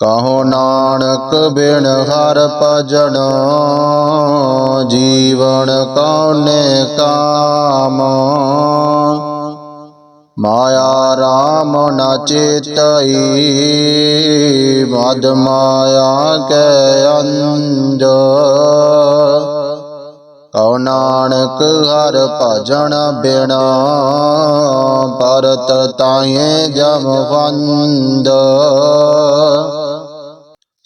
ਕਹੋ ਨਾਨਕ ਬਿਨ ਹਰ ਭਜਨ, ਜੀਵਨ ਕੌਨੇ ਕਾਮ? ਮਾਇਆ ਰਾਮ ਨ ਚੇਤਈ, ਮਦ ਮਾਇਆ ਕੈ ਅੰਜ ਕਉ ਨਾਨਕ ਹਰ ਭਜਨ ਬਿਨਾ, ਪਰਤ ਤਾਏ ਜਮ ਫੰਦ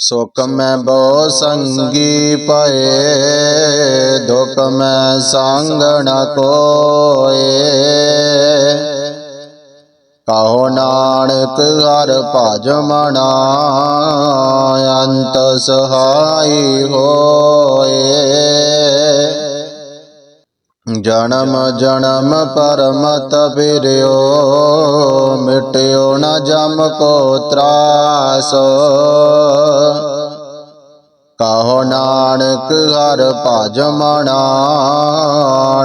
ਸੁਖ ਮੈਂ ਬੋ ਸੰਗੀ ਪਏ, ਦੁਖ ਮੈਂ ਸੰਗ ਨ ਕੋਏ। ਕਹੋ ਨਾਨਕ ਹਰ ਭਜ ਮਨਾ, ਅੰਤ ਸਹਾਈ ਹੋ ਜਨਮ ਜਨਮ ਪਰਮਤ ਫਿਰਿਓ ਮਿਟਿਓ ਨ ਜਮ ਕੋ ਤਰਾਸ। ਕਹੋ ਨਾਨਕ ਹਰ ਭਜ ਮਨਾ,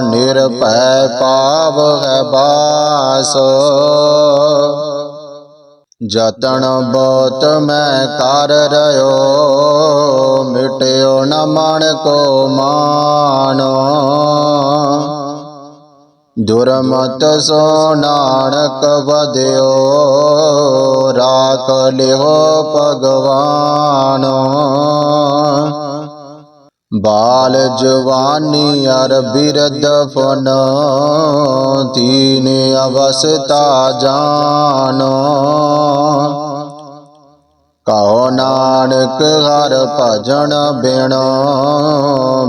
ਨਿਰਭੈ ਪਾਵ ਹੈ ਬਾਸ। ਜਤਨ ਬਹੁਤ ਮੈਂ ਕਰ ਰਿਓ ਮਿਟਿਓ ਨ ਮਨ ਕੋ ਮਾਨੋ। ਦੁਰਮਤ ਸੋ ਨਾਨਕ ਵਦਿਓ ਰਾਖ ਲਿਓ ਭਗਵਾਨ। ਬਾਲ ਜਵਾਨੀ ਅਰ ਬਿਰਦ ਫਨ, ਤੀਨ ਅਵਸਤਾ ਜਾਨੋ। ਕਹੋ ਨਾਨਕ ਹਰ ਭਜਨ ਬਿਨ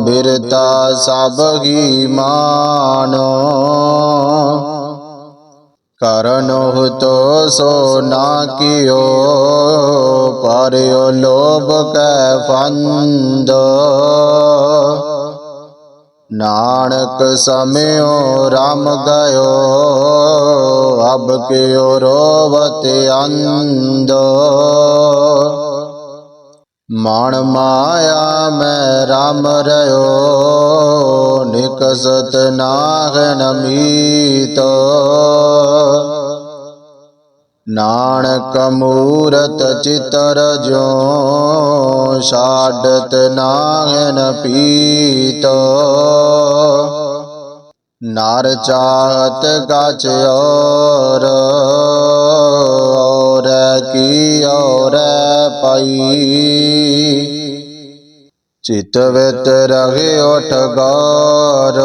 ਬਿਰਤਾ ਸਭ ਹੀ ਮਾਨੋ। ਕਰਨੋ ਤੋ ਸੋ ਨਾ ਕਿਓ ਪਰਿਓ ਲੋਭ ਕੈ ਫੰਦ। ਨਾਨਕ ਸਮਿਓ, ਰਾਮ ਗਇਓ ਅਬ ਕਿਓ ਰੋਵਤ ਅੰਦ ਮਨ ਮਾਇਆ ਮੈਂ ਰਾਮ ਰਿਓ ਨਿਕਸਤ ਨਾਹਨ ਮੀਤ। ਨਾਨਕ ਮੂਰਤ ਚਿਤਰ ਜੋ ਛਾਡਤ ਨਾਹਨ ਪੀਤ। ਨਰ ਚਾਹਤ ਗਚ ਔਰ ਔਰ ਕੀ ਔਰ ਪਈ। ਚਿਤ ਵਿਤ ਰਹੇ ਉਠ ਗੌਰ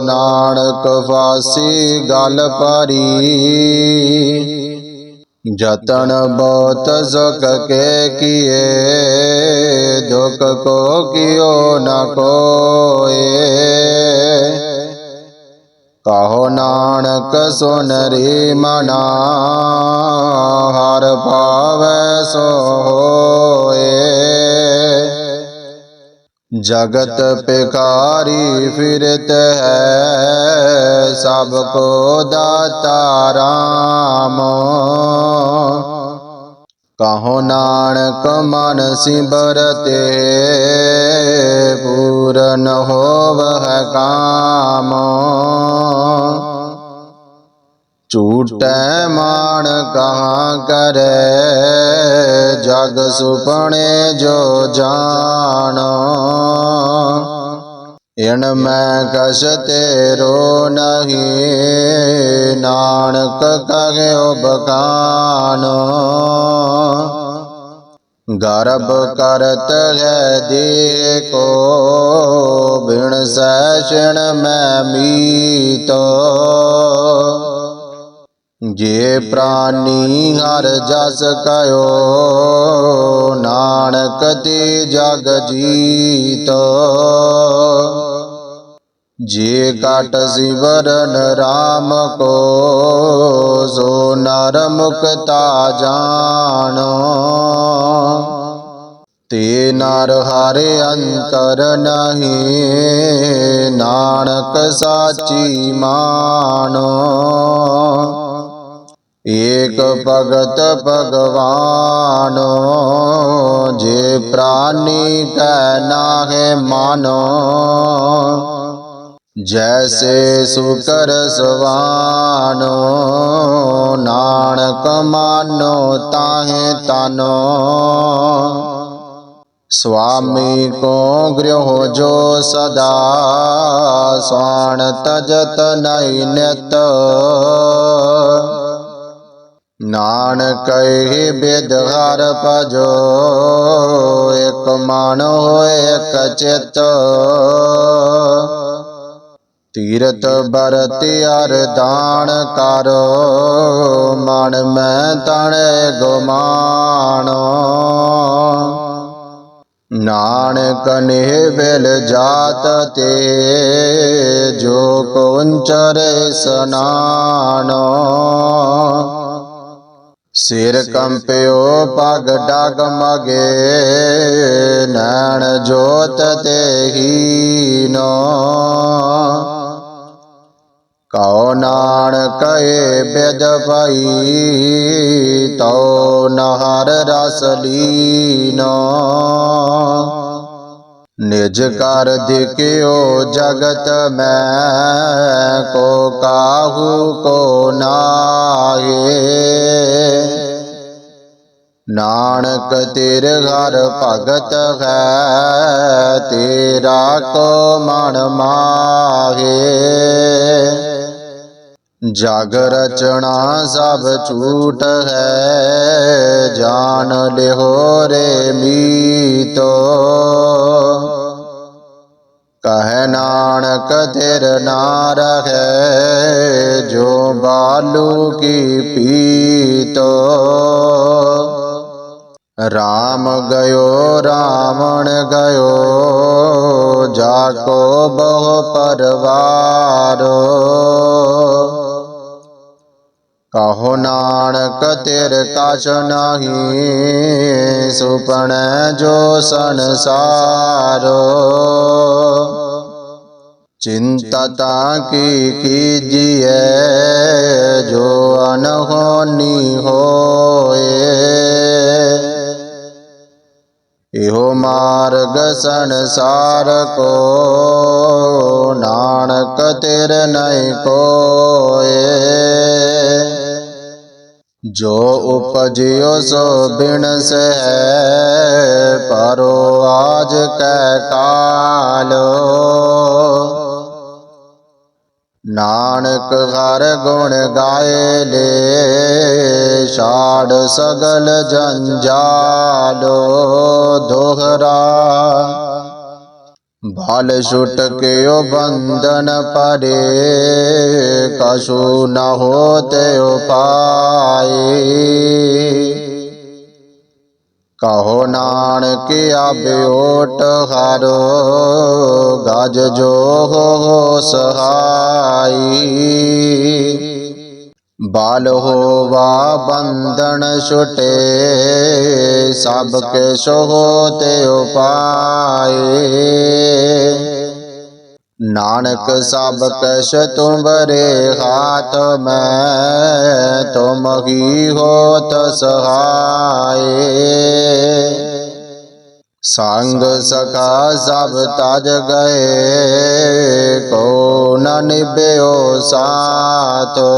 ਨਾਨਕ ਫਾਸੀ ਗਲ ਪਾਰੀ। ਜਤਨ ਬਹੁਤ ਸੁਖ ਕੇ ਕੀਏ, ਦੁਖ ਕੋ ਕਿਓ ਨ ਕੋਏ। ਕਹੋ ਨਾਨਕ ਸੁਨ ਰੇ ਮਨਾ, ਹਰ ਭਾਵੈ ਸੋ ਹੋਏ ਜਗਤ ਪਿਕਾਰੀ ਫਿਰਤ ਹੈ, ਸਭ ਕੋ ਦਾਤਾ ਰਾਮ। ਕਹੋ ਨਾਨਕ ਮਨ ਸਿਮਰਤੇ ਪੂਰਨ ਹੋਵਹਿ ਕਾਮ। ਝੂਟੈ ਮਾਨ ਕਹਾਂ ਕਰੇ? ਜਗ ਸੁਪਣੇ ਜੋ ਜਾਣੋ। ਇਨ ਮੈਂ ਕਛ ਤੇਰੋ ਨਹੀਂ। ਨਾਨਕ ਕਹਿਓ ਬਖਾਨੋ ਗਰਭ ਕਰਤ ਹੈ ਦੇ ਕੋ। ਬਿਨ ਸੈਸ਼ਣ ਮੈਂ ਮੀਤੋ। ਜੇ ਪ੍ਰਾਨੀ ਹਰ ਜਸ ਕਯੋ ਨਾਨਕ ਤੇ ਜਗ ਜੀਤੋ ਜੇ ਕਟ ਸਿਵਰਨ RAM ਕੋ ਸੋ ਨਰ ਮੁਕਤਾ ਜਾਣੋ ਤੇ ਨਰ ਹਰਿ ਅੰਤਰ ਨਹੀਂ ਨਾਨਕ ਸਾਚੀ ਮਾਨੋ ਏਕ ਭਗਤ ਭਗਵਾਨ, ਜੇ ਪ੍ਰਾਨੀ ਕੈ ਨਾਹਿ ਮਾਨੋ, ਜੈਸੇ ਸੁਕਰ ਸਵਾਨੋ, ਨਾਨਕ ਮਾਨੋ ਤਾਹੇ ਤਨੋ। ਸੁਆਮੀ ਕੋ ਗ੍ਰਹਿ ਜੋ ਸਦਾ ਸਵਾਣ ਤਜਤ ਨਈ ਨਾਨਕ ਹੀ ਬਿਦ ਹਰ ਭਜੋ, ਇਕ ਮਨ ਹੋਏ, ਇਕ ਚਿਤ। ਤੀਰਤ ਬਰਤਿ ਅਰ ਦਾਨ ਕਰ, ਮਨ ਮੈਂ ਤਣੇ ਗੁਮਾਨੋ। ਨਾਨਕ ਨੇ ਵਿਲ ਜਾਤ ਤੇ, ਜੋ ਕੁੰਚਰੇ ਸਨਾਨੋ। ਸਿਰ ਕੰਪਿਓ ਪਗ ਡਗ ਮਗੇ ਨੈਣ ਜੋਤ ਤੇ ਹੀਨੋ ਕਉ ਨਾਨਕ ਏ ਬਿਦ ਭਈ ਤਉ ਨਹਰ ਰਸ ਲੀਨੋ। ਨਿਜ ਕਰ ਦਿਕਿਓ ਜਗਤ ਮੈਂ, ਕੋ ਕਾਹੂ, ਕੋ ਨਾਹੀ। ਨਾਨਕ ਤੇਰ ਘਰ ਭਗਤ ਹੈ, ਤੇਰਾ ਕੋ ਮਨ ਮਾਹੇ। ਜਗ ਰਚਣਾ ਸਭ ਝੂਠ ਹੈ ਜਾਣ ਲਿਹੋ ਰੇ ਮੀਤੋ। ਕਹੈ ਨਾਨਕ ਤੇਰ ਨਾ ਹੈ ਜੋ ਬਾਲੂ ਕੀ ਪੀਤੋ। ਰਾਮ ਗਇਓ, ਰਾਵਣ ਗਇਓ ਜਾ ਕੋ ਬਹੁ ਪਰਵਾਰੋ। ਕਹੋ ਨਾਨਕ ਤੇਰ ਕਛ ਨਹੀਂ ਸੁਪਣ ਜੋ ਸੰਸਾਰੋ ਚਿੰਤਤਾ ਕੀ ਕੀਜੀਐ ਜੋ ਅਨਹੋਨੀ ਹੋਏ। ਇਹੋ ਮਾਰਗ ਸੰਸਾਰ ਕੋ ਨਾਨਕ ਤੇਰ ਨਹੀਂ ਕੋਏ। ਜੋ ਉਪਜਿਓ ਸੋ ਬਿਨਸ ਹੈ ਪਰੋ ਆਜ ਕੈ ਨਾਨਕ ਹਰ ਗੁਣ ਗਾਏ ਲੇ, ਛਾੜ ਸਗਲ ਜੰਜਾਲੋ ਦੋਹਰਾ। ਭਾਲ ਛੁਟ ਕਿਓ ਬੰਧਨ ਪਰੇ ਕਸ਼ੂ ਨ ਹੋਤੇ ਉਪਾਏ। ਕਹੋ ਨਾਨਕ ਆਬਿਓਟ ਹਰੋ, ਗਜ ਜੋ ਹੋ ਸਹਾਈ। ਬਾਲ ਹੋਵਾ ਬੰਧਨ ਛੁਟੇ, ਸਭ ਕੇ ਸੋ ਤੇ ਉਪਾਏ। ਨਾਨਕ ਸਭ ਕਛ ਤੁਮਰੇ ਹਾਥ ਮੈਂ ਤੁਮ ਹੀ ਹੋਤ ਸਹਾਏ। ਸੰਗ ਸਕਾ ਸਭ ਤਜ ਗਏ ਕੋ ਨ ਨਿਭਿਓ ਸਾਥੋ।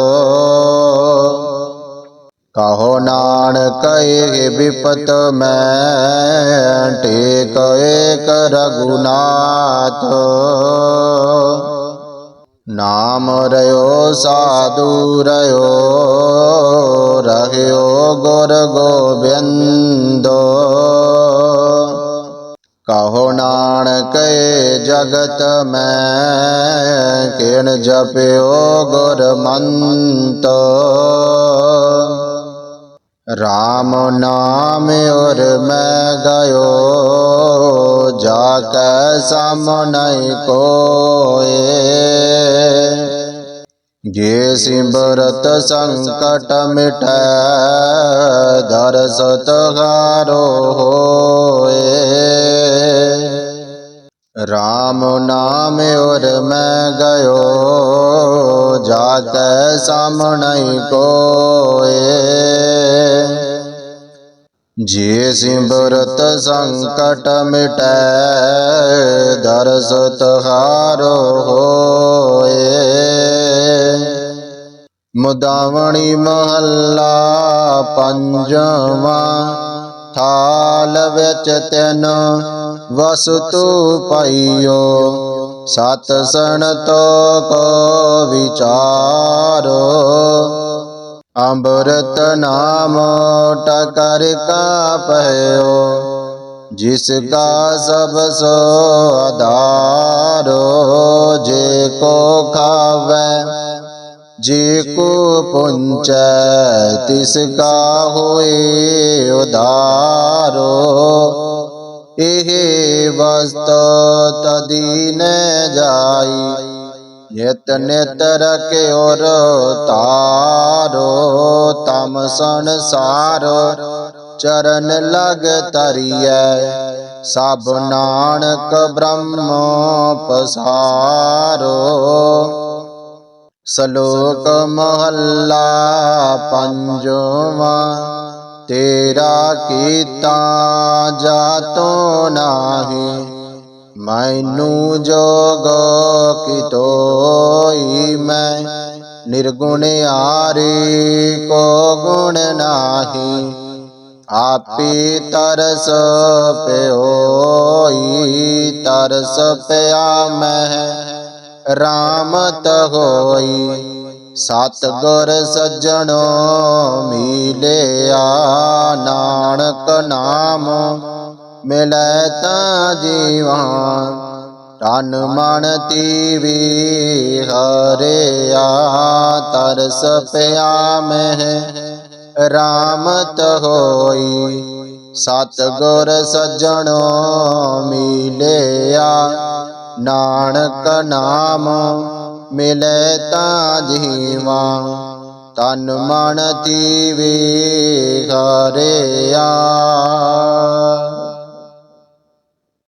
ਕਹੋ ਨਾਨਕ ਇਹ ਵਿਪਤ ਮੈਂ ਟੇਕ ਏਕ ਰਗੁਨਾਥ ਨਾਮ ਰਿਓ ਸਾਧੂ ਰਿਓ ਰਹਿਓ ਗੁਰ ਗੋਬਿੰਦੋ। ਕਹੋ ਨਾਨਕ ਜਗਤ ਮੈਂ ਕਿਣ ਜਪਿਓ ਗੁਰ ਮੰਤੋ ਰਾਮ ਨਾਮ ਔਰ ਮੈਂ ਗਇਓ ਜਾ ਕੈ ਸਾਮਨੈ ਕੋਏ। ਜੇ ਸਿਮਰਤ ਸੰਕਟ ਮਿਟੈ ਦਰਸ ਤਹਾਰੋ ਹੋਏ। ਰਾਮ ਨਾਮ ਔਰ ਮੈਂ ਗਇਓ ਜਾ ਕੈ ਕੋਏ। ਜੇ ਸਿਮਰਤ ਸੰਕਟ ਮਿਟੈ, ਦਰਸ ਤਹਾਰੋ ਹੋਏ। ਮੁਦਾਵਣੀ ਮਹੱਲਾ ਪੰਜਵਾਂ, ਥਾਲ ਵਿੱਚ ਤਿੰਨ ਵਸਤੂ ਪਾਈਓ, ਸਤ ਸਣ ਤੋ ਕੋ ਵਿਚਾਰੋ। ਅੰਮ੍ਰਿਤ ਨਾਮ ਟਕਰ ਕਾ ਪਇਓ ਜਿਸ ਕਾ ਸਭ ਸੋ ਆਧਾਰੋ। ਜੇ ਕੋ ਖਾਵੈ, ਜੇ ਕੋ ਪੁੰਚੈ, ਤਿਸ ਕਾ ਹੋਏ ਉਧਾਰੋ। ਇਹ ਵਸਤ ਤਦੀਨ ਜਾਈ। ਨਿਤ ਨਿਤ ਰਖਿਓ ਤਾਰੋ ਤਮ ਸੰਸਾਰ ਚਰਨ ਲਗ ਤਰੀਐ ਸਭ ਨਾਨਕ ਬ੍ਰਹਮ ਪਸਾਰੋ। ਸ਼ਲੋਕ ਮਹੱਲਾ ਪੰਜਵਾਂ। ਤੇਰਾ ਕੀਤਾ ਜਾਤੋ ਨਾਹੀ, ਮੈਨੂੰ ਜੋਗ ਕਿਤੋਈ ਮੈਂ, ਨਿਰਗੁਣ ਆਰੇ ਕੋ ਗੁਣ ਨਾਹੀ, ਆਪੇ ਤਰਸ ਪਿਓਈ, ਤਰਸ ਪਿਆ ਮਹਿ ਰਾਮਤ ਹੋਈ। ਸਤ ਗੁਰ ਸੱਜਣੋ, ਮਿਲਿਆ ਨਾਨਕ ਨਾਮ। ਮਿਲੈ ਤਾਂ ਜੀਵਾ, ਤਨ ਮਨ ਤੀਵੀ ਹਰਿਆ, ਤਰਸ ਪਿਆ ਮਹਿ ਰਾਮਤ ਹੋਈ, ਸਤ ਗੁਰ ਸੱਜਣੋ, ਮਿਲਿਆ ਨਾਨਕ ਨਾਮ। ਮਿਲੇ ਤਾਂ ਜੀਵਾ। ਤਨ ਮਨ ਤੀਵੇ ਹਰਿਆ।